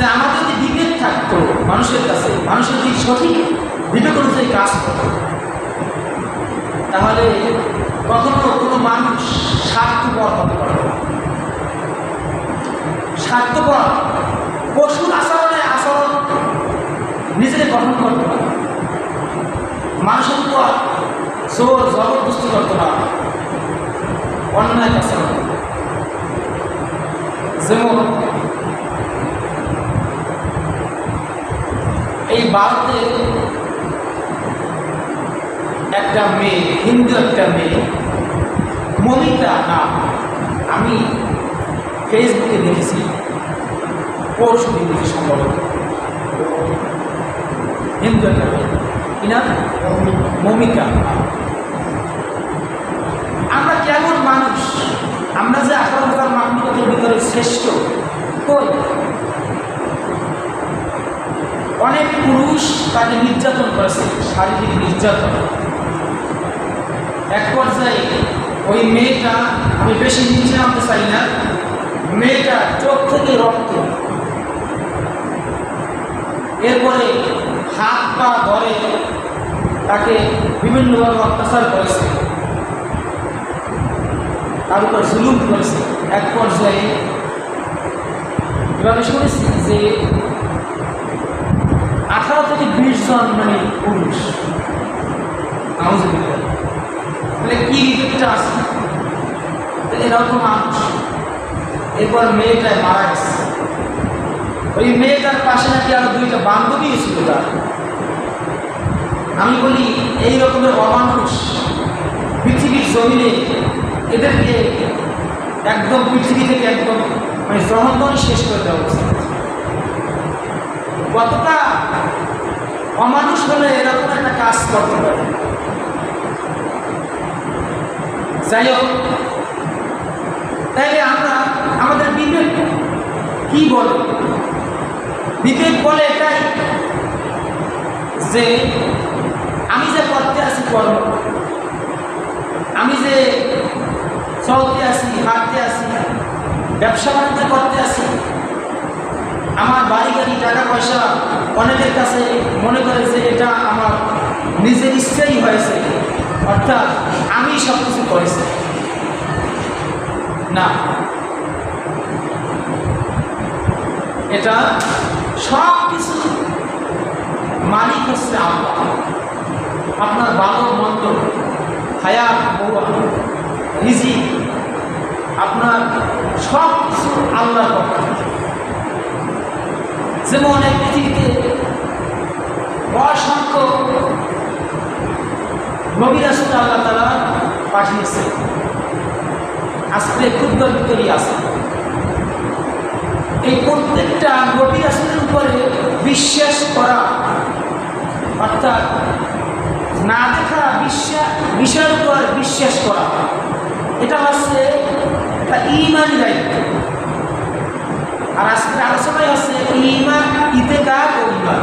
যে আমাদের যদি বিবেক থাকতো মানুষের কাছে, মানুষের যদি সঠিক বিবেক অনুযায়ী কাজ করতো, তাহলে কখনো কোনো মানুষ স্বার্থপর হতে পারে স্বার্থপর পশুর আচরণে আচরণ নিজেকে গঠন করতে পারে মানুষের উপর জোর জবরদস্তি করতে না। অন্যায় না। যেমন এই ভারতে একটা মেয়ে, হিন্দু একটা মেয়ে মমিতা নাম আমি ফেসবুকে দেখেছি পরশু দিন দেখি সম্ভবত। হিন্দু একটা মেয়ে। কি নাম? মমিতা আমরা কেমন মানুষ? আমরা যে আঠারো হাজার মানবিকতার ভিতরে শ্রেষ্ঠ, কই? অনেক পুরুষ তাকে নির্যাতন করেছে, শারীরিক নির্যাতন। এক পর্যায়ে ওই মেয়েটা, আমি বেশি নিচে নামতে চাই না, মেয়েটা চোখ থেকে রক্ত। এরপরে হাত পা ধরে তাকে বিভিন্নভাবে অত্যাচার করেছে। তার উপর জুলুম করেছে। এক পর্যায়ে আমি শুনেছি যে জন মানে কি তো মানুষ। এরপর মেয়েটায় মারা গেছে। ওই মেয়েটার পাশে নাকি আরও দুইটা বান্ধবী ছিল তার। আমি বলি, এই রকমের অমানুষ পৃথিবীর জমিনে এদেরকে একদম পৃথিবী থেকে একদম মানে জনগণ শেষ করে দেওয়া উচিত। কতটা অমানুষ হলে এরকম একটা কাজ করতে পারে। যাই হোক, তাইলে আমরা আমাদের বিবেক কি বলে? বিবেক বলে এটাই যে আমি যে করতে আছি কর্ম আমি যে চলতে আছি, হাঁটতে আছি, ব্যবসা বাণিজ্য করতে আছি, আমার বাড়ি গাড়ি টাকা পয়সা অনেকের কাছে মনে করে যে এটা আমার নিজের ইচ্ছেই হয়েছে। অর্থাৎ আমি সব কিছু করেছি। না। এটা সব কিছু মালিক হচ্ছে আল্লাহ। আপনার ভালো, মন্দ, হায়াত বউয়া রিজি আপনার সব কিছু আল্লাহর পক্ষ যেমন এই পৃথিবীতে অসংখ্য নবী রাসুল আল্লাহ তারা পাঠিয়েছে আজকে ক্ষুদ্র ভিতরই আছে। এই প্রত্যেকটা নবী রাসুলের উপরে বিশ্বাস করা, অর্থাৎ না দেখা বিশ্বাস, বিষয়ের উপর বিশ্বাস করা, এটা হচ্ছে একটা ইমানি দায়িত্ব। আর আজকের আলোচনায় হচ্ছে ইমান ইতেকার ও ইমান।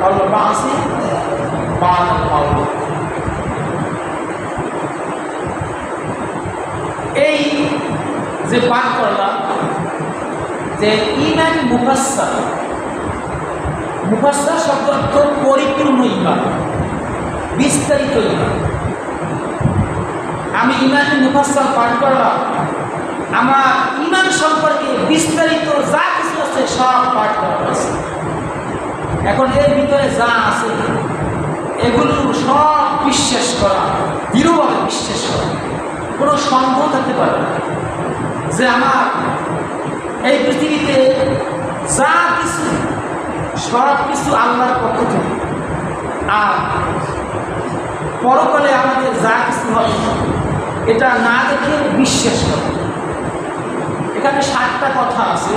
ওয়াল বা'সি বা'দাল এই যে পাঠ করলাম যে ইমান শব্দ অর্থ পরিপূর্ণ ইমান বিস্তারিত ইমান আমি ইমান মুফাসসাল পাঠ করলাম, আমার ইমান সম্পর্কে বিস্তারিত যা আছে সব পাঠ করা হয়েছে। এখন এর ভিতরে যা আছে, এগুলো সব বিশ্বাস করা, দৃঢ়ভাবে বিশ্বাস করা। কোনো সন্দেহ থাকতে পারে যে আমার এই পৃথিবীতে যা কিছু, সব কিছু আল্লাহর পক্ষ থেকে। আর পরকালে আমাদের যা কিছু হবে এটা না দেখে বিশ্বাস করে। এখানে সাতটা কথা আছে।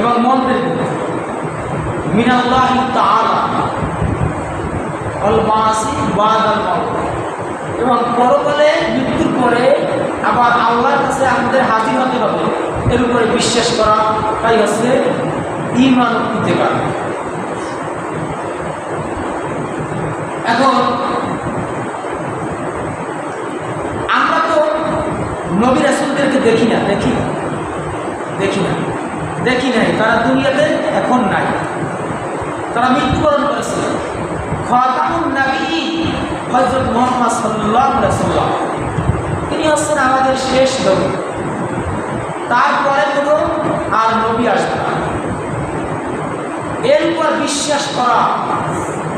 এবং মন্ত্রের মিনাল্লাহ এবং পরকালে মৃত্যুর পরে আবার আল্লাহর কাছে আমাদের হাজির হতে হবে। এর উপরে বিশ্বাস করা, তাই হচ্ছে ইমান দিতে পারে এখন, আমরা তো নবী রাসুলদেরকে দেখি না, দেখি? দেখি না। দেখি নাই, তারা দুনিয়াতে এখন নাই। তারা মৃত্যুবরণ করেছে খতামুন নবী হজরত মোহাম্মদ সাল্লাহ সাল্লাম তিনি হচ্ছেন আমাদের শেষ নবী। তারপরে কোনো আর নবী আসবে না। এর উপর বিশ্বাস করা,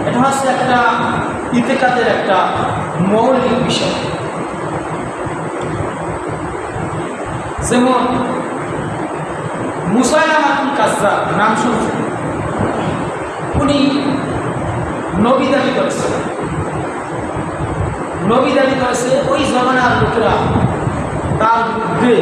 এটা হচ্ছে একটা ইতিকাদের একটা মৌলিক বিষয়। যেমন মুসাইলামাতুল কাসরা নাম শুনছেন? উনি নবী দাবি করেছে। নবী দাবি করেছে, ওই জমানার লোকেরা তার বিরুদ্ধে